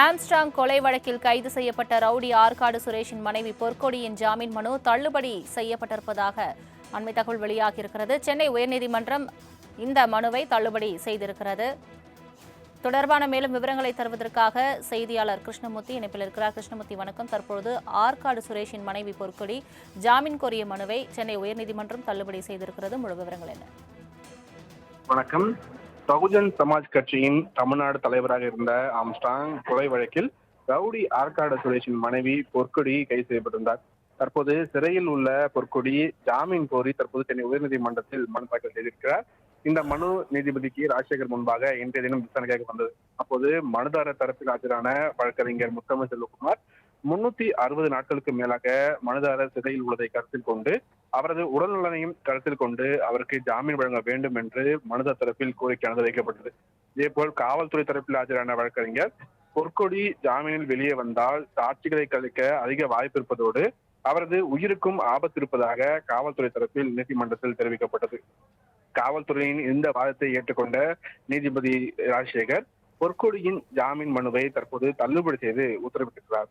Armstrong கொலை வழக்கில் கைது செய்யப்பட்ட ரவுடி ஆற்காடு சுரேஷின் மனைவி பொற்கொடியின் ஜாமீன் மனு தள்ளுபடி செய்யப்பட்டிருப்பதாக அண்மை தகவல் வெளியாகியிருக்கிறது. சென்னை உயர்நீதிமன்றம் இந்த மனுவை தள்ளுபடி செய்திருக்கிறது. தொடர்பான மேலும் விவரங்களை தருவதற்காக செய்தியாளர் கிருஷ்ணமூர்த்தி இணைப்பில் இருக்கிறார். கிருஷ்ணமூர்த்தி வணக்கம். தற்பொழுது ஆற்காடு சுரேஷின் மனைவி பொற்கொடி ஜாமீன் கோரிய மனுவை சென்னை உயர்நீதிமன்றம் தள்ளுபடி செய்திருக்கிறது. முழு விவரங்கள் என்ன? வணக்கம். பகுஜன் சமாஜ் கட்சியின் தமிழ்நாடு தலைவராக இருந்த ஆம்ஸ்டாங் கொலை வழக்கில் ரவுடி ஆற்காடு சுரேஷின் மனைவி பொற்கொடி கைது செய்யப்பட்டிருந்தார். தற்போது சிறையில் உள்ள பொற்கொடி ஜாமீன் கோரி தற்போது சென்னை உயர்நீதிமன்றத்தில் மனு தாக்கல் செய்திருக்கிறார். இந்த மனு நீதிபதிக்கு ராஜசேகர் முன்பாக இன்றைய தினம் விசாரணைக்காக வந்தது. அப்போது மனுதாரர் தரப்பில் ஆஜரான வழக்கறிஞர் முத்தமிழ் செல்வகுமார் முன்னூத்தி அறுபது நாட்களுக்கு மேலாக மனுதாரர் சிறையில் உள்ளதை கருத்தில் கொண்டு அவரது உடல்நலனையும் கருத்தில் கொண்டு அவருக்கு ஜாமீன் வழங்க வேண்டும் என்று மனுதார் தரப்பில் கோரிக்கையானது வைக்கப்பட்டது. இதேபோல் காவல்துறை தரப்பில் ஆஜரான வழக்கறிஞர் பொற்கொடி ஜாமீனில் வெளியே வந்தால் சாட்சிகளை கழிக்க அதிக வாய்ப்பு இருப்பதோடு அவரது உயிருக்கும் ஆபத்து இருப்பதாக காவல்துறை தரப்பில் நீதிமன்றத்தில் தெரிவிக்கப்பட்டது. காவல்துறையின் இந்த வாதத்தை ஏற்றுக்கொண்ட நீதிபதி ராஜசேகர் பொற்கொடியின் ஜாமீன் மனுவை தற்போது தள்ளுபடி செய்து உத்தரவிட்டிருக்கிறார்.